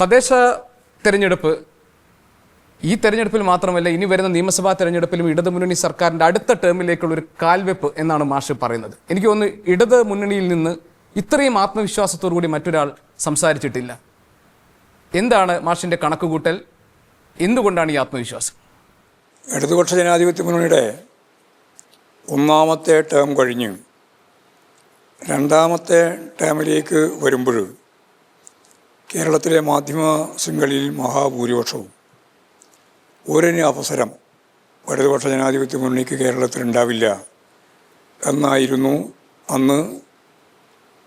തദ്ദേശ തെരഞ്ഞെടുപ്പ്. ഈ തെരഞ്ഞെടുപ്പിൽ മാത്രമല്ല ഇനി വരുന്ന നിയമസഭാ തെരഞ്ഞെടുപ്പിലും ഇടതു മുന്നണി സർക്കാരിന്റെ അടുത്ത ടേമിലേക്കുള്ള ഒരു കാൽവെപ്പ് എന്നാണ് മാഷ് പറയുന്നത്. എനിക്ക് തോന്നുന്നു ഇടത് മുന്നണിയിൽ നിന്ന് ഇത്രയും ആത്മവിശ്വാസത്തോടു കൂടി മറ്റൊരാൾ സംസാരിച്ചിട്ടില്ല. എന്താണ് മാഷിന്റെ കണക്കുകൂട്ടൽ? എന്തുകൊണ്ടാണ് ഈ ആത്മവിശ്വാസം? ഇടതുപക്ഷ ജനാധിപത്യ മുന്നണിയുടെ ഒന്നാമത്തെ ടേം കഴിഞ്ഞ് രണ്ടാമത്തെ ടേമിലേക്ക് വരുമ്പോൾ കേരളത്തിലെ മാധ്യമ ശൃംഖലയിൽ മഹാഭൂരിപക്ഷവും. ഒരേ അവസരം ഇടതുപക്ഷ ജനാധിപത്യ മുന്നണിക്ക് കേരളത്തിൽ ഉണ്ടാവില്ല എന്നായിരുന്നു അന്ന്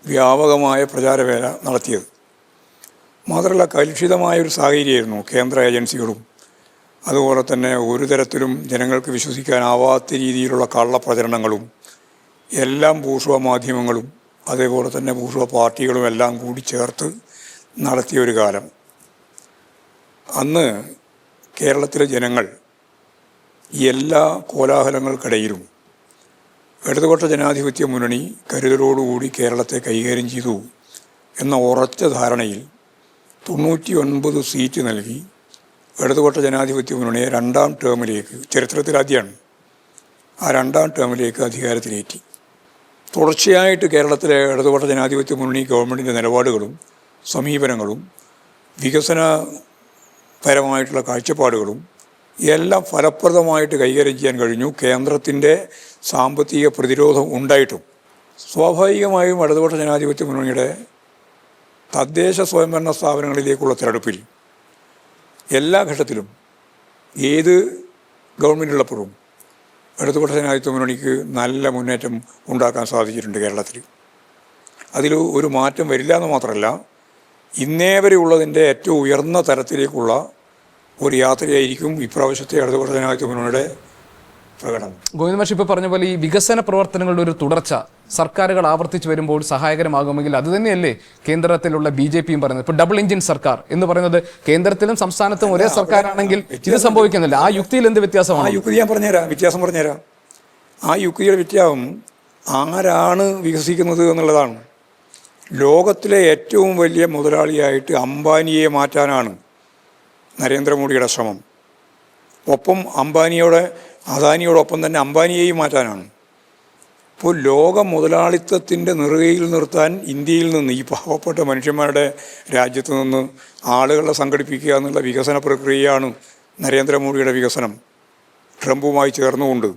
വ്യാപകമായ പ്രചാരവേല നടത്തിയത്. മാത്രമല്ല കലുഷിതമായ ഒരു സാഹചര്യമായിരുന്നു കേന്ദ്ര ഏജൻസികളും. അതുപോലെ തന്നെ ഒരു തരത്തിലും ജനങ്ങൾക്ക് വിശ്വസിക്കാനാവാത്ത രീതിയിലുള്ള കള്ളപ്രചരണങ്ങളും എല്ലാം ബൂർഷ്വ മാധ്യമങ്ങളും അതേപോലെ തന്നെ ബൂർഷ്വ പാർട്ടികളും എല്ലാം കൂടി ചേർത്ത് നടത്തിയ ഒരു കാലം. അന്ന് കേരളത്തിലെ ജനങ്ങൾ എല്ലാ കോലാഹലങ്ങൾക്കിടയിലും ഇടതുപക്ഷ ജനാധിപത്യ മുന്നണി കരുതലോടുകൂടി കേരളത്തെ കൈകാര്യം ചെയ്തു എന്ന ഉറച്ച ധാരണയിൽ തൊണ്ണൂറ്റി ഒൻപത് സീറ്റ് നൽകി ഇടതുപക്ഷ ജനാധിപത്യ മുന്നണിയെ രണ്ടാം ടേമിലേക്ക് ചരിത്രത്തിലാദ്യമാണ് ആ രണ്ടാം ടേമിലേക്ക് അധികാരത്തിലേറ്റി. തുടർച്ചയായിട്ട് കേരളത്തിലെ ഇടതുപക്ഷ ജനാധിപത്യ മുന്നണി ഗവൺമെന്റിന്റെ നിലപാടുകളും സമീപനങ്ങളും വികസനപരമായിട്ടുള്ള കാഴ്ചപ്പാടുകളും എല്ലാം ഫലപ്രദമായിട്ട് കൈകാര്യം ചെയ്യാൻ കഴിഞ്ഞു. കേന്ദ്രത്തിന്റെ സാമ്പത്തിക പ്രതിരോധം ഉണ്ടായിട്ടും സ്വാഭാവികമായും ഇടതുപക്ഷ ജനാധിപത്യ മുന്നണിയുടെ തദ്ദേശ സ്വയംഭരണ സ്ഥാപനങ്ങളിലേക്കുള്ള തിരഞ്ഞെടുപ്പിൽ എല്ലാ ഘട്ടത്തിലും ഏത് ഗവൺമെന്റുള്ളപ്പോഴും ഇടതുപക്ഷ ജനാധിപത്യ മുന്നണിക്ക് നല്ല മുന്നേറ്റം ഉണ്ടാക്കാൻ സാധിച്ചിട്ടുണ്ട് കേരളത്തിൽ. അതിൽ ഒരു മാറ്റം വരില്ല എന്ന് മാത്രമല്ല ഇന്നേ വരെ ഉള്ളതിന്റെ ഏറ്റവും ഉയർന്ന തരത്തിലേക്കുള്ള ഒരു യാത്രയായിരിക്കും ഇപ്രാവശ്യത്തെ ഇടതുപക്ഷ ജനാധിപത്യ മുന്നണിയുടെ പ്രകടനം. ഗോവിന്ദ മഷി ഇപ്പോൾ പറഞ്ഞ പോലെ ഈ വികസന പ്രവർത്തനങ്ങളുടെ ഒരു തുടർച്ച സർക്കാരുകൾ ആവർത്തിച്ചു വരുമ്പോൾ സഹായകരമാകുമെങ്കിൽ അത് തന്നെയല്ലേ കേന്ദ്രത്തിലുള്ള ബി ജെ പിയും പറയുന്നത്. ഇപ്പോൾ ഡബിൾ എഞ്ചിൻ സർക്കാർ എന്ന് പറയുന്നത് കേന്ദ്രത്തിലും സംസ്ഥാനത്തും ഒരേ സർക്കാരാണെങ്കിൽ ഇത് സംഭവിക്കുന്നില്ല. ആ യുക്തിയിൽ എന്ത് വ്യത്യാസമാണ്? ആ യുക്തി ഞാൻ പറഞ്ഞുതരാം വ്യത്യാസം പറഞ്ഞുതരാം. ആ യുക്തിയുടെ വ്യത്യാസം ആരാണ് വികസിക്കുന്നത് എന്നുള്ളതാണ്. ലോകത്തിലെ ഏറ്റവും വലിയ മുതലാളിയായിട്ട് അംബാനിയെ മാറ്റാനാണ് നരേന്ദ്രമോദിയുടെ ശ്രമം. ഒപ്പം അംബാനിയോടെ അദാനിയോടൊപ്പം തന്നെ അംബാനിയെയും മാറ്റാനാണ്. ഇപ്പോൾ ലോക മുതലാളിത്തത്തിന്റെ നെറുകയിൽ നിർത്താൻ ഇന്ത്യയിൽ നിന്ന് ഈ പാവപ്പെട്ട മനുഷ്യന്മാരുടെ രാജ്യത്ത് നിന്ന് ആളുകളെ സംഘടിപ്പിക്കുക എന്നുള്ള വികസന പ്രക്രിയയാണ് നരേന്ദ്രമോദിയുടെ വികസനം. ട്രംപുമായി ചേർന്നുകൊണ്ട്